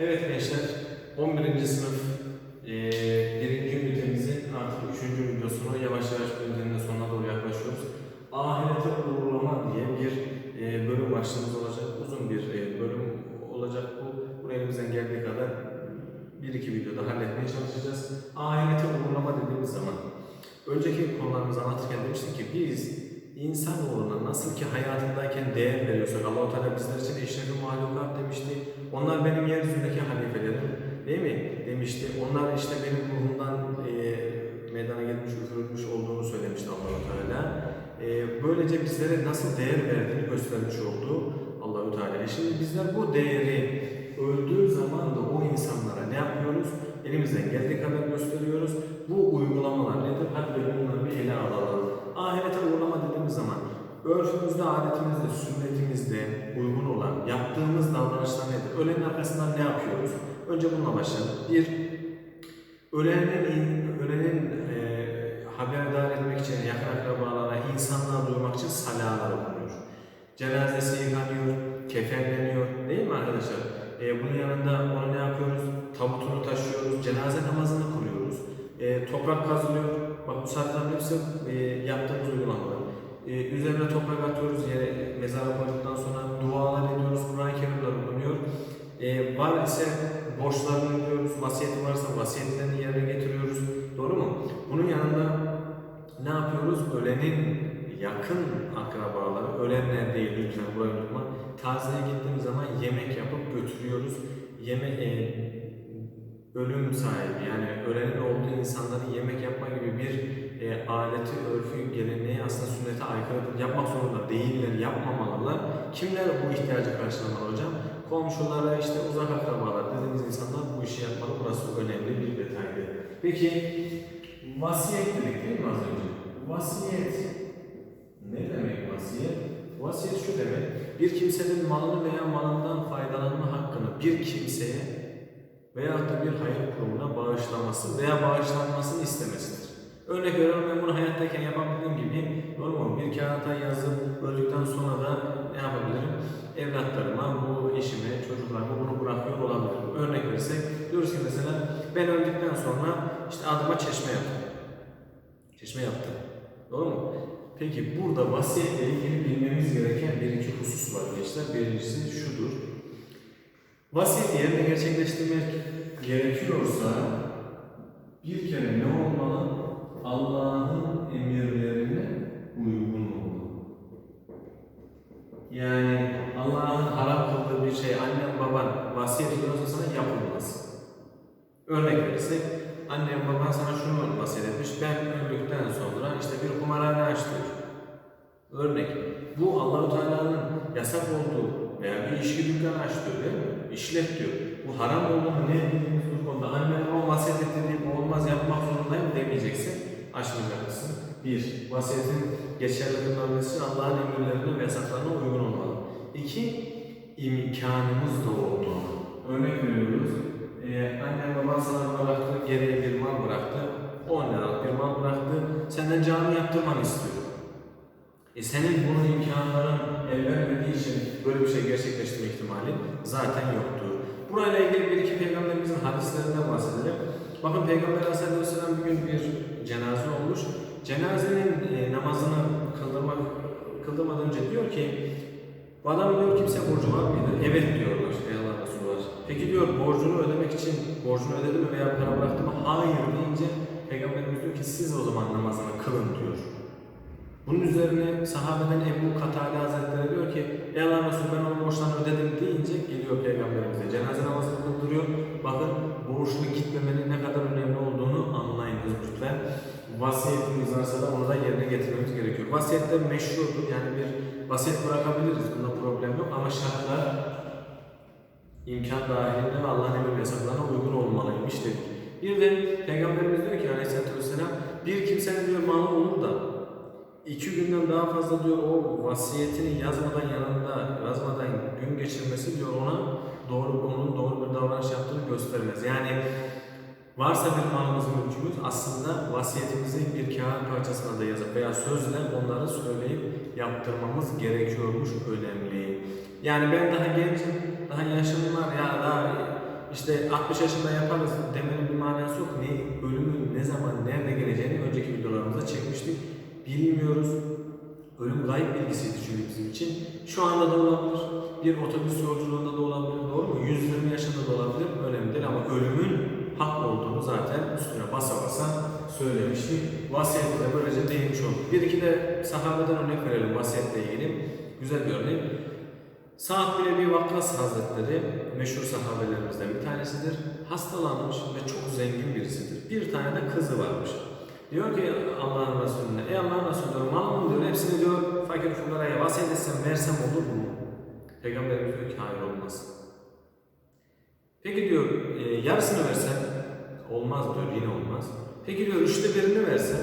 Evet gençler, 11. sınıf e, birinci ünitemizin artık üçüncü videosunu yavaş yavaş ünitenin sonuna doğru yaklaşıyoruz. Ahirete uğurlama diye bir e, bölüm başlığımız olacak. Uzun bir e, bölüm olacak bu. Bunu elimizden geldiği kadar bir iki videoda halletmeye çalışacağız. Ahirete uğurlama dediğimiz zaman önceki konularımızı anlatırken demiştik ki biz insanoğluna nasıl ki hayatındayken değer veriyorsak Allah-u Teala bizler için eşrefi mahlukat demişti. Onlar benim yeryüzündeki halifelerim değil mi? Demişti. Onlar işte benim ruhumdan e, meydana gelmiş, üfürülmüş olduğunu söylemişti Allah-u Teala. E, böylece bizlere nasıl değer verdiğini göstermiş oldu Allah-u Teala. Şimdi bizler bu değeri öldüğü zaman da o insanlara ne yapıyoruz? Elimizden geldiği kadar gösteriyoruz. Bu uygulamalar nedir? Hadi bunları bir ele alalım. Ahirete uğrama dediğimiz zaman örfümüzde, adetimizde, sünnetimizde uygun olan yaptığımız davranışlar nedir? Ölenin arkasından ne yapıyoruz? Önce bununla başlayalım. Bir, ölenin, ölenin e, haberdar etmek için yakın akrabalara, insanlığa duymak için salalar okunuyor. Cenazesi yıkanıyor, kefenleniyor. Değil mi arkadaşlar? E, bunun yanında onu ne yapıyoruz? Tabutunu taşıyoruz, cenaze namazını kuruyoruz. E, toprak kazılıyor. Bak bu saatlerin hepsi e, yaptığımız uygulamalar. E, üzerine toprak atıyoruz yere mezara koyduktan sonra dualar ediyoruz. Kur'an-ı Kerimler okunuyor. E, var ise borçlarını ödüyoruz. Vasiyeti varsa vasiyetlerini yerine getiriyoruz. Doğru mu? Bunun yanında ne yapıyoruz? Ölenin yakın akrabaları, ölenler değil lütfen burayı unutma. Tazeye gittiğimiz zaman yemek yapıp götürüyoruz. Yeme e, ölüm sahibi yani ölenin olduğu insanların yemek yapma gibi bir e, adeti, örfü, geleneği aslında sünnete aykırıdır. Yapmak zorunda değiller, yapmamalılar. Kimler bu ihtiyacı karşılamalı hocam? Komşulara, işte uzak akrabalar dediğimiz insanlar bu işi yapmalı. Burası önemli bir detaydı. Peki vasiyet dedik değil mi az önce? Vasiyet ne demek vasiyet? Vasiyet şu demek, bir kimsenin malını veya malından faydalanma hakkını bir kimseye veya da bir hayır kurumuna bağışlaması veya bağışlanmasını istemesidir. Örnek veriyorum ben bunu hayattayken yapabildiğim gibi normal bir kağıta yazıp öldükten sonra da ne yapabilirim? Evlatlarıma, bu eşime, çocuklarıma bunu bırakıyor olabilirim. Örnek verirsek diyoruz ki mesela ben öldükten sonra işte adıma çeşme yaptım. Çeşme yaptım. Doğru mu? Peki burada vasiyetle ilgili bilmemiz gereken bir iki husus var gençler. Birincisi şudur. Vasiyet yerine gerçekleştirmek gerekiyorsa bir kere ne olmalı? Allah'ın emirlerine uygun olmalı. Yani Allah'ın haram kıldığı bir şey annen baban vasiyet ediyorsa sana yapılmaz. Örnek verirsek annem baban sana şunu vasiyet etmiş ben öldükten sonra işte bir kumarhane açtı. Örnek. Bu Allahu Teala'nın yasak olduğu veya bir içki dükkanı açtı değil mi? İşlet diyor. Bu haram olduğunu ne bildiğimiz konuda annem babam vasiyet etti deyip olmaz yapmak zorundayım demeyeceksin. Açmayacaksın. Bir, vasiyetin geçerli kılınması Allah'ın emirlerine ve yasaklarına uygun olmalı. İki, imkanımız da olmalı. Örnek veriyoruz. Ee, annem baban sana bıraktı, geriye bir mal bıraktı. 10 liralık bir mal bıraktı. Senden cami yaptırmanı istiyor. E senin bunun imkanların el vermediği için böyle bir şey gerçekleştirme ihtimali zaten yoktur. Burayla ilgili bir iki peygamberimizin hadislerinden bahsedelim. Bakın Peygamber Aleyhisselatü Vesselam bir cenaze olmuş. Cenazenin e, namazını kıldırmak, kıldırmadan önce diyor ki adam diyor kimse borcu var mıydı? Evet diyorlar. Ey Allah Resulü. Peki diyor borcunu ödemek için borcunu ödedi mi veya para bıraktı mı? Hayır deyince Peygamberimiz diyor ki siz o zaman namazını kılın diyor. Bunun üzerine sahabeden Ebu Katade Hazretleri diyor ki Ey Allah Resulü ben onun borçlarını ödedim deyince geliyor Peygamberimize. Borçlu gitmemenin ne kadar önemli olduğunu anlayınız lütfen. Vasiyetimiz varsa da onu da yerine getirmemiz gerekiyor. Vasiyette meşrudur. Yani bir vasiyet bırakabiliriz. Bunda problem yok ama şartlar imkan dahilinde ve Allah'ın emir ve yasaklarına uygun olmalıymış dedik. Bir de Peygamberimiz diyor ki aleyhissalatü vesselam bir kimsenin diyor malı olur da iki günden daha fazla diyor o vasiyetini yazmadan yanında yazmadan gün geçirmesi diyor ona doğru onun doğru bir davranış yaptığını göstermez. Yani varsa bir malımız mülkümüz aslında vasiyetimizi bir kağıt parçasına da yazıp veya sözle onları söyleyip yaptırmamız gerekiyormuş önemli. Yani ben daha gencim, daha yaşım var ya daha işte 60 yaşında yaparız demenin bir manası yok. Ne, ölümün ne zaman, nerede geleceğini önceki videolarımızda çekmiştik. Bilmiyoruz. Ölüm gayb bilgisiydi çünkü bizim için. Şu anda da olabilir. Bir otobüs yolculuğunda da olabilir. Doğru mu? 120 yaşında da olabilir. Önemli değil ama ölümün hak olduğunu zaten üstüne basa basa söylemiştik. Vasiyette böylece değinmiş olduk. Bir iki de sahabeden örnek verelim vasiyetle ilgili. Güzel bir örnek. Sa'd bin Ebi Vakkas Hazretleri meşhur sahabelerimizden bir tanesidir. Hastalanmış ve çok zengin birisidir. Bir tane de kızı varmış. Diyor ki Allah'ın Resulüne, ey Allah'ın Resulü malımın diyor, hepsini diyor fakir fukaraya vasiyet etsem, versem olur mu? Peygamberimiz diyor ki hayır olmaz. Peki diyor, e, yarısını versen, olmaz diyor, yine olmaz. Peki diyor, üçte birini versen,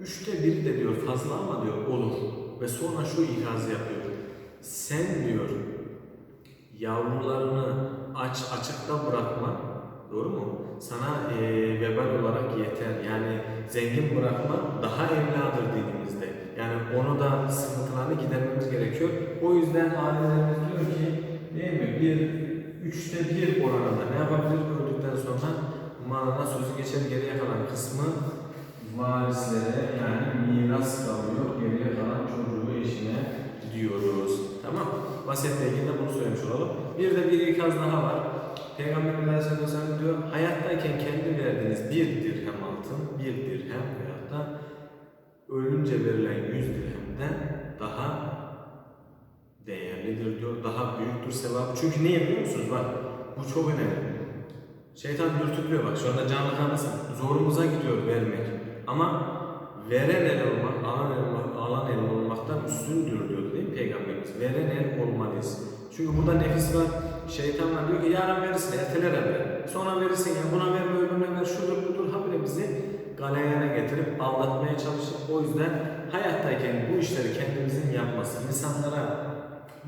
üçte biri de diyor fazla ama diyor olur. Ve sonra şu ikazı yapıyor. Sen diyor, yavrularını aç açıkta bırakma, doğru mu? Sana e, vebal zengin bırakma daha evladır dinimizde. Yani onu da sıkıntılarını gidermemiz gerekiyor. O yüzden ailelerimiz diyor ki değil mi? Bir üçte bir oranında ne yapabilir öldükten sonra malına sözü geçer geriye kalan kısmı varislere yani miras kalıyor. Geriye kalan çocuğu eşine diyoruz. Tamam. Vasiyetle ilgili de bunu söylemiş olalım. Bir de bir ikaz daha var. Peygamberimiz Aleyhisselatü Vesselam diyor, hayattayken kendi verdiğiniz bir dirhem altın, bir dirhem veyahut da ölünce verilen yüz dirhemden daha değerlidir diyor, daha büyüktür sevabı. Çünkü niye biliyor musunuz? Bak, bu çok önemli. Şeytan dürtüklüyor bak, şu anda canlı kanlısın. Zorumuza gidiyor vermek. Ama veren el olmak, alan el, olmak, alan el olmaktan üstündür diyor değil mi Peygamberimiz? Veren el olmalıyız. Çünkü burada nefis var, şeytan var diyor ki yarın verirsin, erteler evvel. Sonra verirsin ya buna verme, öbürüne ver, şudur budur. Habire bizi galeyana getirip aldatmaya çalışır. O yüzden hayattayken bu işleri kendimizin yapması, insanlara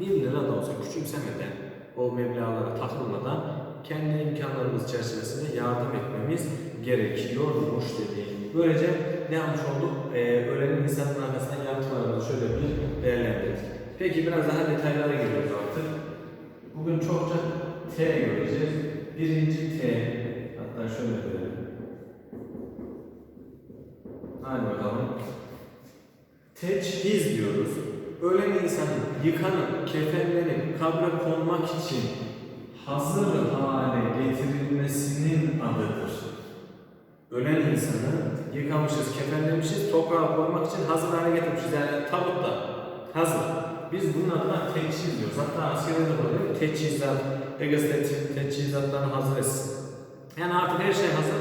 bir lira da olsa küçümsemeden, o meblağlara takılmadan kendi imkanlarımız çerçevesinde yardım etmemiz gerekiyormuş dediğim. Böylece ne yapmış olduk? Ee, öğrenin insanın arkasından yaptıklarımızı şöyle bir değerlendirdik. Peki biraz daha detaylara giriyoruz artık. Bugün çokça T göreceğiz. Birinci T, hatta şöyle verelim. Hadi bakalım. Teçhiz diyoruz. Ölen insanın, yıkanıp, kefenlenip kabre konmak için hazır hale getirilmesinin adıdır. Ölen insanı yıkamışız, kefenlemişiz, toprağa koymak için hazır hale getirmişiz. Yani tabutta hazır. Biz bunun adına teçhiz diyoruz. Hatta askerde de böyle teçhizat, teçhiz- teçhizatlarını hazır etsin. Yani artık her şey hazır.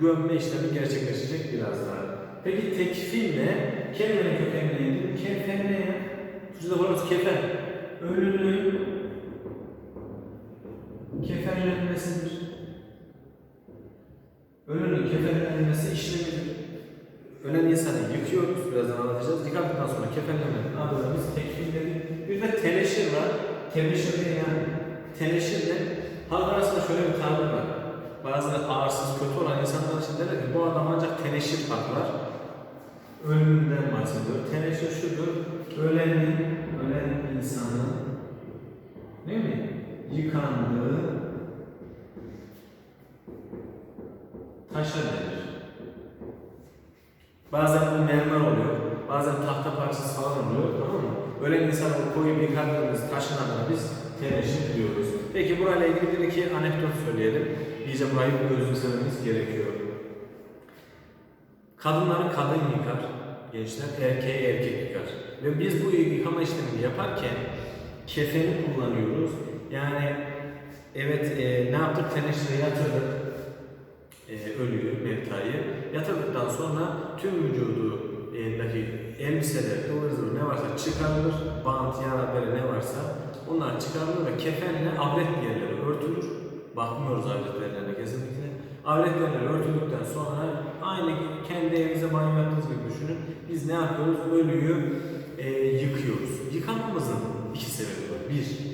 Gömme işlemi gerçekleşecek biraz daha. Peki tekfil ne? Kelimenin kökeni neydi? Kefen ne ya? Şurada buramız kefen. Ölünün kefenlenmesidir. Ölünün kefenlenmesi işlemidir. Ölen insanı yıkıyoruz, birazdan anlatacağız. Yıkadıktan sonra kefenlemenin adına biz tekfil dedik. Bir de teneşir var. Teneşir ne yani? Teneşir de halk arasında şöyle bir tabir var. Bazı ağırsız, kötü olan insanlar için derler ki bu adam ancak teneşir paklar. Ölümünden bahsediyor. Teneşir şudur. Ölenin, ölen insanın değil mi? Yıkandığı taşa denir. Bazen bu mermer oluyor, bazen tahta parçası falan oluyor, tamam mı? Ölen insanı koyup yıkadığımız taşın biz teneşir diyoruz. Peki burayla ilgili bir iki anekdot söyleyelim. İyice burayı özümsememiz gerekiyor. Kadınları kadın yıkar, gençler erkeği erkek yıkar. Ve biz bu yıkama işlemini yaparken kefeni kullanıyoruz. Yani evet e, ne yaptık? Teneşire yatırdık e, ölüyü, mevtayı. Yatırdıktan sonra tüm vücudu elindeki elbiseler, ıvır zıvır ne varsa çıkarılır. Bant, yara, bere ne varsa onlar çıkarılır ve kefenle avret yerleri örtülür. Bakmıyoruz avret yerlerine kesinlikle. Avret yerleri örtüldükten sonra aynı kendi evimize banyo yaptığımız gibi düşünün. Biz ne yapıyoruz? Ölüyü e, yıkıyoruz. Yıkamamızın iki sebebi var. Bir,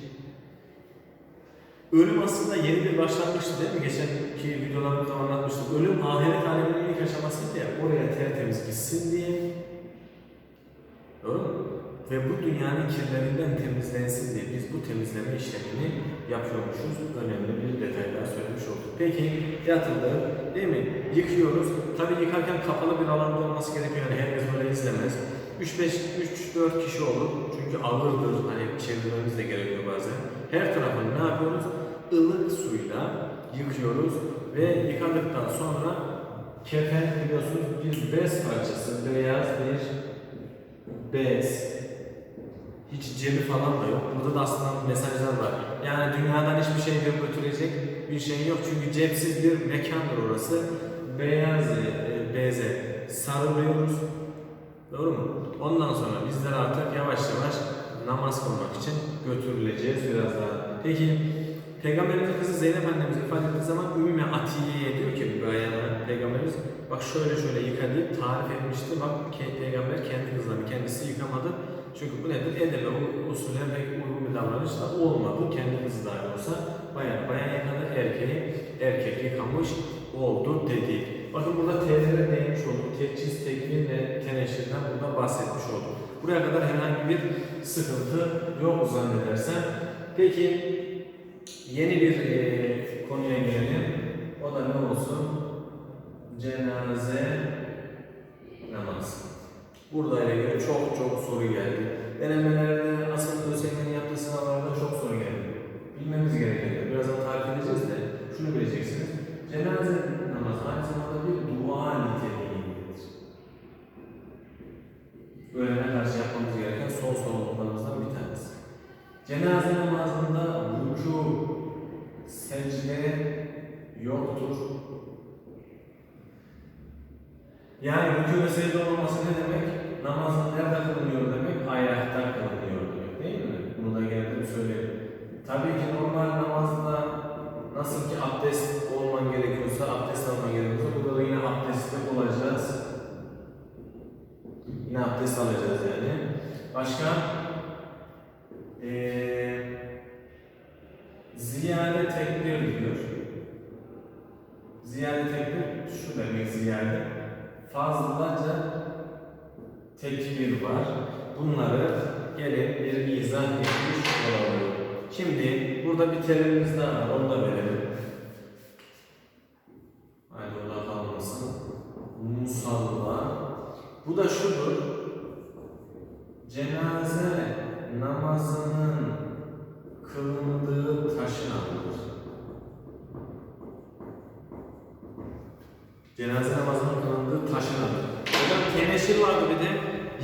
Ölüm aslında yeni bir başlangıçtı değil mi? Geçenki videolarımızda anlatmıştık. Ölüm ahiret aleminin ilk aşamasıydı ya. Oraya tertemiz gitsin diye. Doğru ve bu dünyanın kirlerinden temizlensin diye biz bu temizleme işlemini yapıyormuşuz. Önemli bir detay daha söylemiş olduk. Peki yatıldı değil mi? Yıkıyoruz. Tabii yıkarken kapalı bir alanda olması gerekiyor. Yani herkes böyle izlemez. 3-5, 3-4 kişi olur. Çünkü ağırdır. Hani çevirmemiz de gerekiyor bazen. Her tarafını ne yapıyoruz? Ilık suyla yıkıyoruz ve yıkadıktan sonra kefen biliyorsunuz bir bez parçası, beyaz bir bez. Hiç cebi falan da yok. Burada da aslında mesajlar var. Yani dünyadan hiçbir şey götürecek bir şey yok. Çünkü cepsiz bir mekandır orası. Beyaz e, beze sarılıyoruz. Doğru mu? Ondan sonra bizler artık yavaş yavaş namaz kılmak için götürüleceğiz biraz daha. Peki Peygamberimizin kızı Zeynep annemiz ifade ettiği zaman Ümmü Atiye'ye diyor ki ayağına Peygamberimiz bak şöyle şöyle yıka deyip tarif etmişti. Bak Peygamber kendi kızlarını kendisi yıkamadı. Çünkü bu nedir? Edebe usulüne pek uygun bir davranış da olmadı. Kendi kızı dahi olsa bayan bayan yıkadı, erkeği erkek yıkamış oldu dedi. Bakın burada tezlere değinmiş olduk. Teçhiz, tekvin ve teneşirden burada bahsetmiş olduk. Buraya kadar herhangi bir sıkıntı yok zannedersem. Peki Yeni bir e, konuya gelelim. O da ne olsun? Cenaze namazı. Burada ile ilgili çok çok soru geldi. Denemelerde, asıl ÖSYM'nin yaptığı sınavlarda çok soru geldi. Bilmemiz gereken, birazdan tarif edeceğiz de şunu bileceksiniz. Cenaze namazı aynı zamanda bir dua niteliğindedir. Ölene karşı yapmamız gereken son sorumluluklarımızdan bir tanesi. Cenaze namazında rükû, secde yoktur. Yani rükû ve secde olmaması ne demek? Namazın nerede kılınıyor demek? Ayakta kılınıyor demek değil mi? Bunu da geldim söyleyeyim. Tabii ki normal namazda nasıl ki abdest olman gerekiyorsa, abdest alman gerekiyorsa burada da yine abdestli olacağız. Yine abdest alacağız yani. Başka? Cenaze namazının kılındığı taşın adı. Hocam teneşir vardı bir de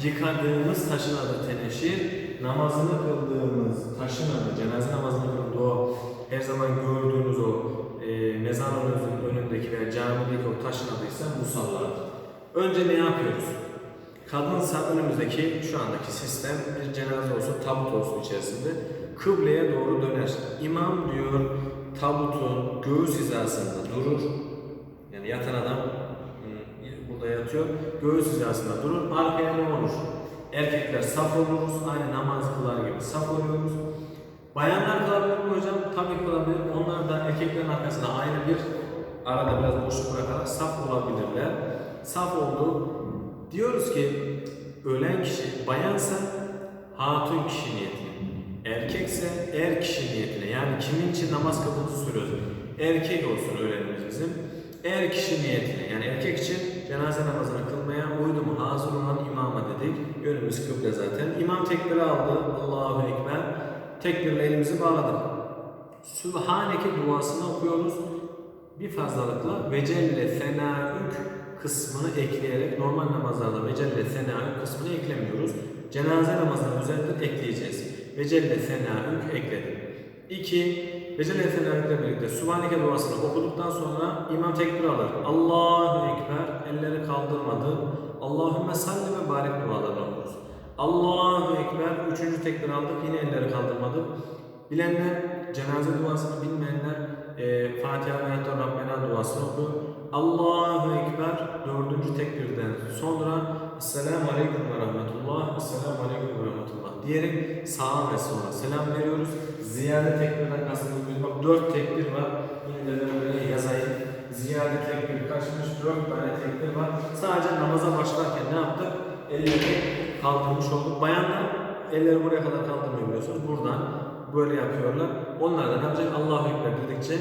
yıkadığımız taşın adı teneşir. Namazını kıldığımız taşın adı, cenaze namazını kıldığı o her zaman gördüğünüz o e, mezarlığınızın önündeki veya camideki o taşın adıysa musalladır. Önce ne yapıyoruz? Kadınsa önümüzdeki şu andaki sistem bir cenaze olsun, tabut olsun içerisinde kıbleye doğru döner. İmam diyor tabutun göğüs hizasında durur. Yani yatan adam hmm, burada yatıyor. Göğüs hizasında durur. Arkaya ne olur? Erkekler saf oluruz. Aynı namaz kılar gibi saf oluyoruz. Bayanlar kılabilir mi hocam? Tabii ki olabilir. Onlar da erkeklerin arkasında ayrı bir arada biraz boşluk bırakarak saf olabilirler. Saf oldu. Diyoruz ki ölen kişi bayansa hatun kişi niyetine. Erkekse er kişi niyetine. Yani kimin için namaz kıldığımızı soruyoruz. Erkek olsun ölenimiz bizim. Eğer kişi niyetine yani erkek için cenaze namazını kılmaya uydu mu hazır olan imama dedik. Yönümüz kıble zaten. İmam tekbiri aldı. Allahu Ekber. Tekbirle elimizi bağladık. Sübhaneke duasını okuyoruz. Bir fazlalıkla vecelle fenaük kısmını ekleyerek normal namazlarda vecelle fenaük kısmını eklemiyoruz. Cenaze namazına özellikle ekleyeceğiz. Vecelle fenaük ekledim. 2. Gece leyseleriyle birlikte Subhaneke duasını okuduktan sonra imam tekbir alır. Allahu Ekber elleri kaldırmadı. Allahümme salli ve barik dualarını okuruz. Allahu Ekber üçüncü tekbir aldık yine elleri kaldırmadı. Bilenler cenaze duasını bilmeyenler e, Fatiha ve Ayet-i Rabbena duasını okur. Allahu Ekber dördüncü tekbirden sonra Esselamu Aleyküm ve Rahmetullah Esselamu Aleyküm ve Rahmetullah diyerek sağa ve sola selam veriyoruz. Ziyade tekbirden kastımız bak dört tekbir var. Yine de böyle yazayım. Ziyade tekbir kaçmış, dört tane tekbir var. Sadece namaza başlarken ne yaptık? Elleri kaldırmış olduk. Bayanlar elleri buraya kadar kaldırmıyor biliyorsunuz. Buradan böyle yapıyorlar. Onlar da ne yapacak? Ekber dedikçe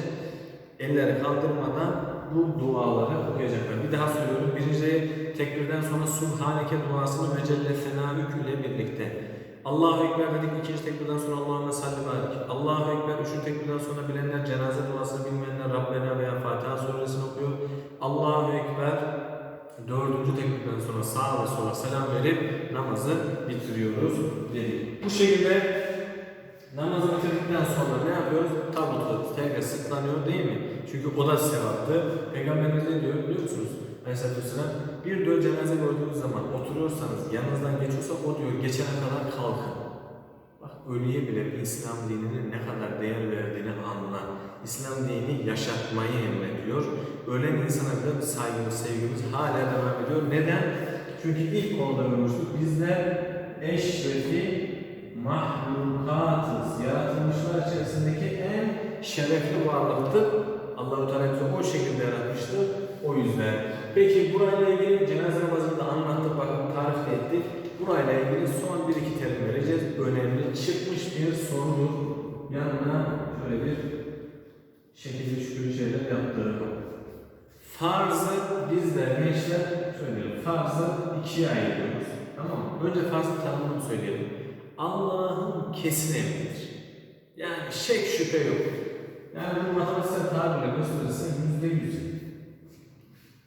elleri kaldırmadan bu duaları okuyacaklar. Bir daha söylüyorum. Birinci tekbirden sonra Subhaneke duasını ve Celle Senâük ile birlikte. Allahu Ekber dedik ikinci tekbirden sonra Allahümme salli barik. Allahu Ekber üçüncü tekbirden sonra bilenler cenaze duasını bilmeyenler Rabbena veya Fatiha suresini okuyor. Allahu Ekber dördüncü tekbirden sonra sağa ve sola selam verip namazı bitiriyoruz dedik. Bu şekilde namazı bitirdikten sonra ne yapıyoruz? Tabutu tekrar sıklanıyor değil mi? Çünkü o da sevaptı. Peygamberimiz ne diyor biliyor musunuz? Aleyhisselatü Vesselam bir diyor cenaze gördüğünüz zaman oturuyorsanız yanınızdan geçiyorsa o diyor geçene kadar kalkın. Bak ölüye bile İslam dininin ne kadar değer verdiğini anla. İslam dini yaşatmayı emrediyor. Ölen insana bile saygımız, sevgimiz hala devam ediyor. Neden? Çünkü ilk konuda görmüştük. Bizler eşrefi mahlukatız. Yaratılmışlar içerisindeki en şerefli varlıktık. Allah-u Teala o şekilde yaratmıştı. O yüzden. Peki burayla ilgili cenaze namazını da anlattık, bakın tarif ettik. Burayla ilgili son bir iki terim vereceğiz. Önemli çıkmış bir sorudur. Yanına şöyle bir şekilde şükür şeyler yaptıralım. Farzı bizler gençler söyleyelim. Farzı ikiye ayırıyoruz. Tamam mı? Önce farzı tanımını söyleyelim. Allah'ın kesin emridir. Yani şek şüphe yok. Yani bu matematiksel tabirle gösterirse yüzde yüz.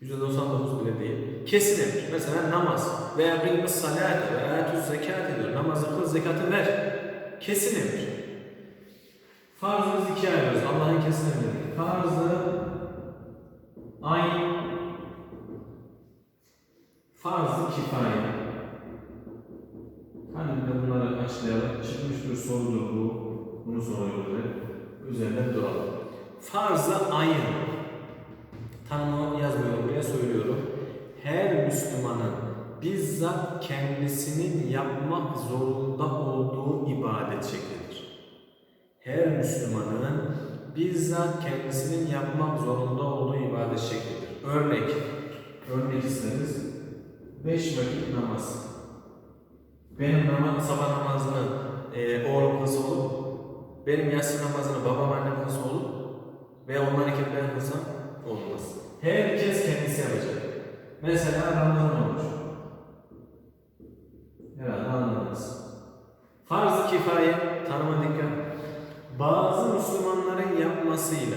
Yüzde 99 bile değil. Kesin emir. Mesela namaz veya kılmış salat veya etüz zekat ediyor. Namazı kıl, zekatı ver. Kesin emir. Farzı biz ikiye ayırıyoruz. Allah'ın kesin emri. Farzı ayn farzı kifaye. Hani de bunları açıklayalım. Çıkmış bir sorudur bu. Bunu soruyoruz. Üzerinde duralım. Farzı ayın. Tanımı yazmıyorum buraya söylüyorum. Her Müslümanın bizzat kendisinin yapmak zorunda olduğu ibadet şeklidir. Her Müslümanın bizzat kendisinin yapmak zorunda olduğu ibadet şeklidir. Örnek, örnek isteriz. Beş vakit namaz. Benim namaz, sabah namazını e, oğlum kılsa olur. Benim yatsı namazını babam annem olur. Veya onların iki ben kılsam olmaz. Herkes kendisi yapacak. Mesela Ramazan olur. Herhalde anladınız. Farz-ı kifaye, tanıma dikkat. Bazı Müslümanların yapmasıyla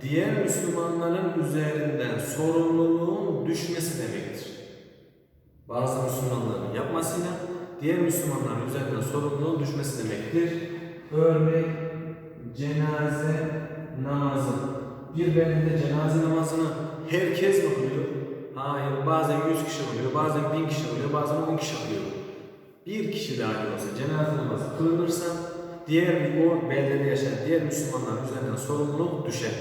diğer Müslümanların üzerinden sorumluluğun düşmesi demektir. Bazı Müslümanların yapmasıyla diğer Müslümanların üzerinden sorumluluğun düşmesi demektir. Örnek cenaze namazı. Bir beldede cenaze namazını herkes mi kılıyor? Hayır, bazen 100 kişi kılıyor, bazen 1000 kişi kılıyor, bazen 10 kişi kılıyor. Bir kişi dahi olsa cenaze namazı kılınırsa diğer o beldede yaşayan diğer Müslümanların üzerinden sorumluluk düşer.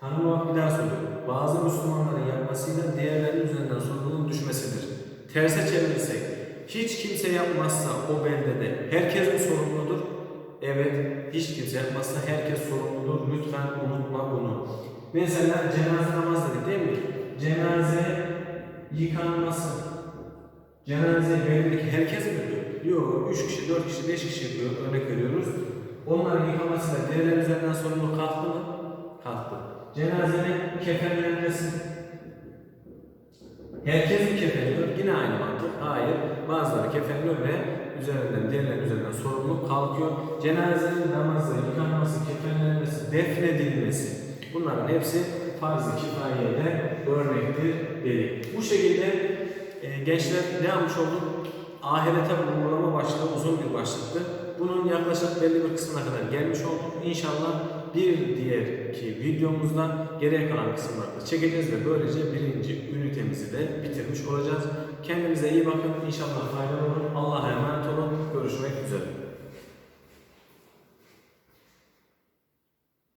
Tanımlamak bir daha söylüyorum. Bazı Müslümanların yapmasıyla diğerlerinin üzerinden sorumluluğun düşmesidir. Terse çevirirsek, hiç kimse yapmazsa o beldede herkes mi sorumludur? Evet, hiç kimse yapmazsa herkes sorumludur. Lütfen unutma bunu. Mesela cenaze namaz dedik değil mi? Cenaze yıkanması. Cenaze beldedeki herkes mi diyor? Yok, 3 kişi, 4 kişi, 5 kişi diyor, örnek veriyoruz. Onların yıkamasıyla diğerler üzerinden sorumluluk kalktı mı? Kalktı. Cenazenin kefenlenmesi. Herkes mi kefenliyor? Yine aynı mantık. Hayır. Bazıları kefenliyor ve üzerinden, diğerlerinin üzerinden sorumluluk kalkıyor. Cenazenin namazı, yıkanması, kefenlenmesi, defnedilmesi. Bunların hepsi farz-ı kifayede örnektir dedik. Bu şekilde e, gençler ne yapmış olduk? Ahirete vurgulama başlığı uzun bir başlıktı. Bunun yaklaşık belli bir kısmına kadar gelmiş olduk. İnşallah bir diğerki videomuzda geriye kalan kısımlarda çekeceğiz ve böylece birinci ünitemizi de bitirmiş olacağız. Kendinize iyi bakın. İnşallah faydalı olur. Allah'a emanet olun. Görüşmek üzere.